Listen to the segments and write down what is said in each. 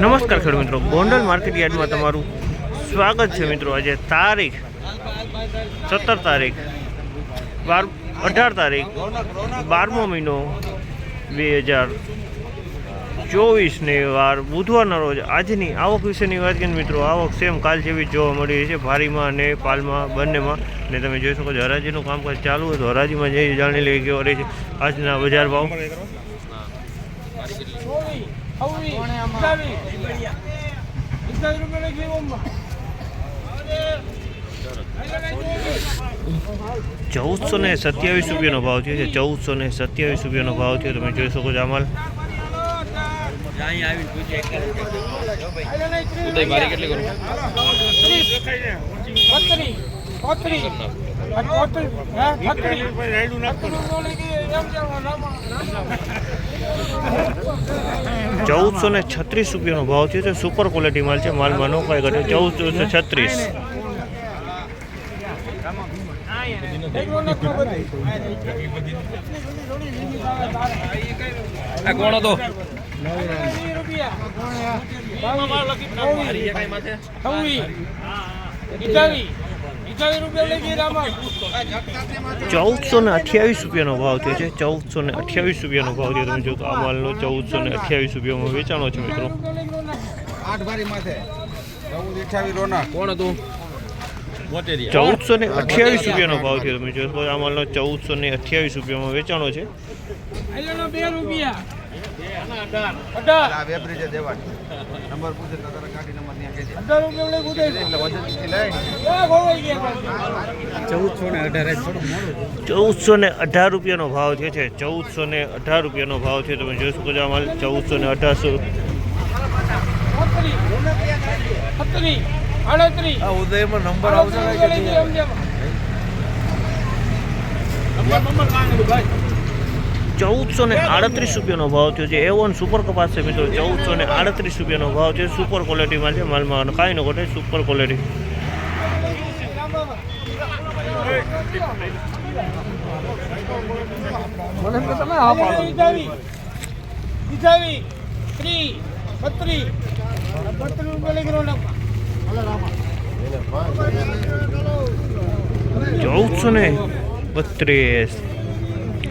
નમસ્કાર ખેડૂત મિત્રો ગોંડલ માર્કેટ યાર્ડમાં તમારું સ્વાગત છે મિત્રો. આજે તારીખ સત્તર તારીખ, બાર અઢાર તારીખ, બારમો મહિનો બે હજાર ચોવીસને વાર બુધવારના રોજ આજની આવક વિશેની વાત કરીએ મિત્રો, આવક સેમ કાલ જેવી જોવા મળી રહી છે. ભારીમાં અને પાલમાં બંનેમાં. ને તમે જોઈ શકો છો, હરાજીનું કામકાજ ચાલુ હોય તો હરાજીમાં જઈ જાણી લઈ ગયો રહી છે. આજના બજાર ભાવ. ચૌદસો ને સત્યાવીસ રૂપિયાનો ભાવ થયો છે. ચૌદસો ને સત્યાવીસ રૂપિયાનો ભાવ થયો. તમે જોઈ શકો છો આ માલ ઉદય મારી કેટલી કરું ચૌદસો ને છત્રીસ રૂપિયાનો ભાવ થયો છે. સુપર ક્વોલિટી માલ છે. માલમાં નો કાંઈ ઘટે ચૌદસો ને છત્રીસ. કોણ હતો ચૌદસો ને અઠ્યાવીસ રૂપિયાનો ભાવ થયો છે. ચૌદસો ને અઠ્યાવીસ રૂપિયાનો ભાવ થયો. તમે જો આ માલનો ચૌદસો ને અઠ્યાવીસ રૂપિયામાં વેચાણો છે મિત્રો. ચૌદસો ને અઠ્યાવીસ રૂપિયાનો ભાવ થયો. તમે જો આ માલનો ચૌદસો ને અઠ્યાવીસ રૂપિયામાં વેચાણો છે. આ વેબરીજે દેવાની નંબર પૂછે તો તારા ગાડી નંબર ત્યાં કહેજે. એટલે વજનથી લઈ. ચૌદસો ને અઢાર રૂપિયાનો ભાવ થયો છે ચૌદસો ને અઢાર રૂપિયાનો ભાવ છે તમે જોઈ શકો છો માલ ચૌદસો ને અઢારસો. આ ઉદયમાં નંબર આવશે ચૌદસો ને આડત્રીસ રૂપિયાનો ભાવ થયો છે. એ વન સુપર કપાસ છે મિત્રો. ચૌદસો ને આડત્રીસ રૂપિયાનો ભાવ છે. સુપર ક્વોલિટીમાં છે માલમાં કાંઈ ન ઘટે સુપર ક્વોલિટી ચૌદસો ને બત્રીસ.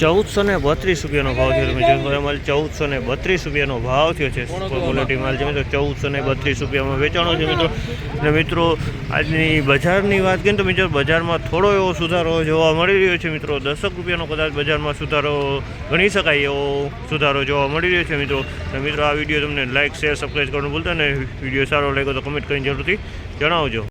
ચૌદસો ને બત્રીસ રૂપિયાનો ભાવ થયો તમે માલ ચૌદસો ને બત્રીસ રૂપિયાનો ભાવ થયો છે. સુપર ક્વોલિટી માલ છે મિત્રો. ચૌદસો ને બત્રીસ રૂપિયામાં વેચાણો છે મિત્રો. અને મિત્રો આજની બજારની વાત કરીએ તો મિત્રો બજારમાં થોડો એવો સુધારો જોવા મળી રહ્યો છે મિત્રો. દસક રૂપિયાનો કદાચ બજારમાં સુધારો ગણી શકાય એવો સુધારો જોવા મળી રહ્યો છે મિત્રો. અને મિત્રો આ વીડિયો તમને લાઇક શેર સબસ્ક્રાઈબ કરવાનું ભૂલતા ને વીડિયો સારો લાગ્યો તો કમેન્ટ કરીને જરૂરથી જણાવજો.